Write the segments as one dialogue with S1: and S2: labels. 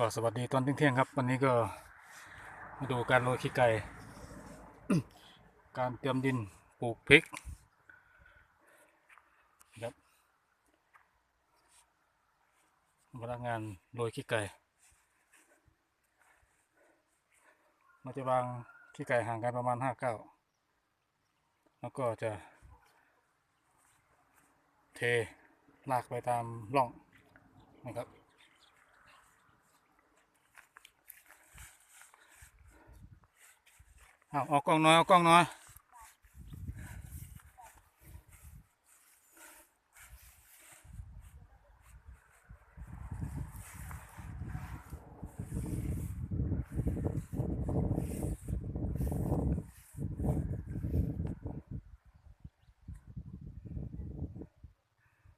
S1: ก็สวัสดีตอนเที่ยงครับ วันนี้ก็มาดูการโรยขี้ไก่ การเตรียมดินปลูกพริกครับพนักงานโรยขี้ไก่เราจะวางขี้ไก่ห่างกันประมาณห้าเก้าแล้วก็จะ เทลากไปตามร่องนะครับ เอาเอากล้องน้อยเอากล้องน้อย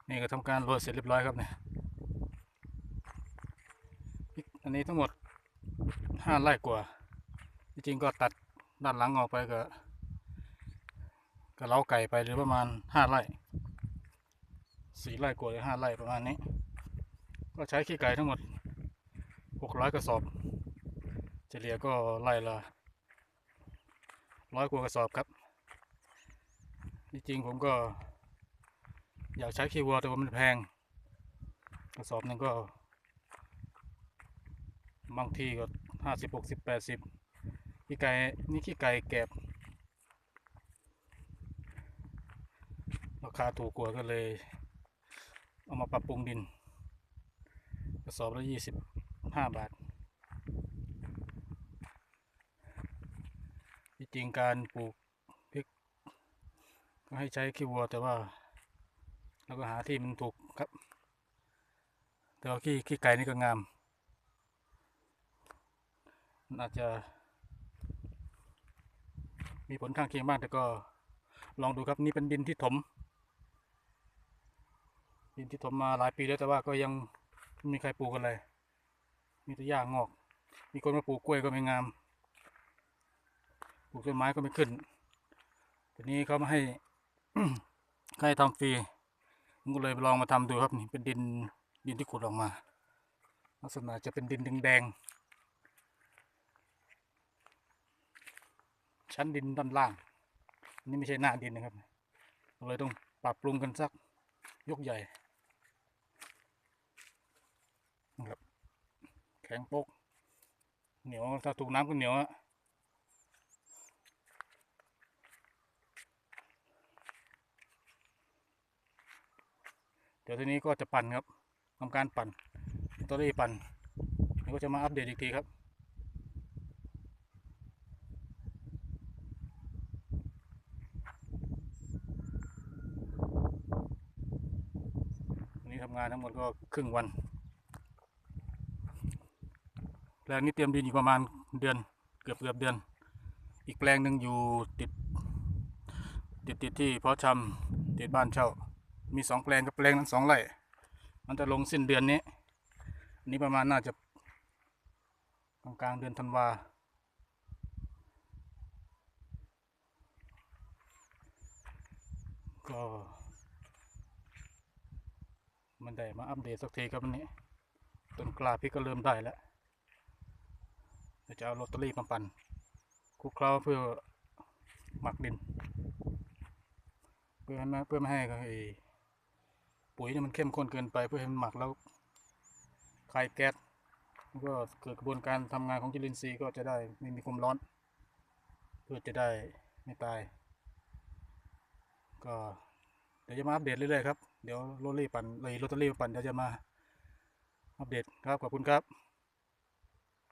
S1: นี่ก็ทำการโรยเสร็จเรียบร้อยครับเนี่ยอันนี้ทั้งหมดห้าไร่กว่า จริงๆก็ตัด ด้านหลังออกไปก็ก็เล้าไก่ไปหรือประมาณห้าไร่สี่ไร่กว่าหรือห้าไร่ประมาณนี้ ก็ใช้ขี้ไก่ทั้งหมดหกร้อยกระสอบเฉลี่ยก็ไร่ละร้อยกว่ากระสอบครับจริงๆผมก็อยากใช้ขี้วัวแต่ว่ามันแพง กระสอบหนึงก็บางทีก็ห้าสิบหกสิบแปดสิบ ขี้ไก่นี่ขี้ไก่แกบราคาถูกกว่าก็เลย เอามาปรับปรุงดิน กระสอบละยี่สิบห้าบาทที่จริงการปลูกพริกก็ให้ใช้ขี้วัวแต่ว่าเราก็หาที่มันถูกครับ แต่ว่าขี้ขี้ไก่นี่ก็งามนอาจจะ มีผลข้างเคียงบ้างแต่ก็ลองดูครับนี่เป็นดินที่ถม ดินที่ถมมาหลายปีแล้วแต่ว่าก็ยังไม่มีใครปลูกกันเลย มีแต่หญ้างอก มีคนมาปลูกกล้วยก็ไม่งาม ปลูกต้นไม้ก็ไม่ขึ้นทีนี้เขามาให้ให้ทำฟรีผมก็เลยลองมาทำดูครับนี่เป็นดินดินที่ขุดออกมา ลักษณะจะเป็นดินแดงๆ ชั้นดินด้านล่าง นี่ไม่ใช่หน้าดินนะครับเลยต้องปรับปรุงกันสักยกใหญ่นะครับแข็งโป๊กเหนียวถ้าถูกน้ำก็เหนียวอะเดี๋ยวทีนี้ก็จะปั่นครับทำการปั่นตัวนี้ปั่นแล้วก็จะมาอัปเดตอีกทีครับ ทำงานทั้งหมดก็ครึ่งวัน แปลงนี้เตรียมดินอยู่ประมาณเดือนเกือบเกือบเดือน อีกแปลงหนึ่งอยู่ติด ติดติดที่เพาะชำติดบ้านเช่า มีสองแปลงกับแปลงนั้นสองไร่ มันจะลงสิ้นเดือนนี้อันนี้ประมาณน่าจะกลางกลางเดือนธันวาก็ มันได้มาอัปเดตสักทีครับวันนี้ต้นกล้าพริกก็เริ่มได้แล้วเดี๋ยวจะเอาลอตเตอรี่มาปั่นคลุกเคล้าเพื่อหมักดิน เพื่อให้ไม่เพื่อไม่ให้ไอปุ๋ยเนี่ยมันเข้มข้นเกินไปเพื่อให้มันหมักแล้วคายแก๊สก็เกิดกระบวนการทำงานของจุลินทรีย์ก็จะได้ไม่มีความร้อน เพื่อจะได้ไม่ตาย ก็ ดี๋ยวจะมาอัปเดตเรื่อยๆครับ เดี๋ยวโรลลี่ปั่นเลยลอตเตอรี่ปั่นเดี๋ยวจะมาอัปเดตครับ ขอบคุณครับ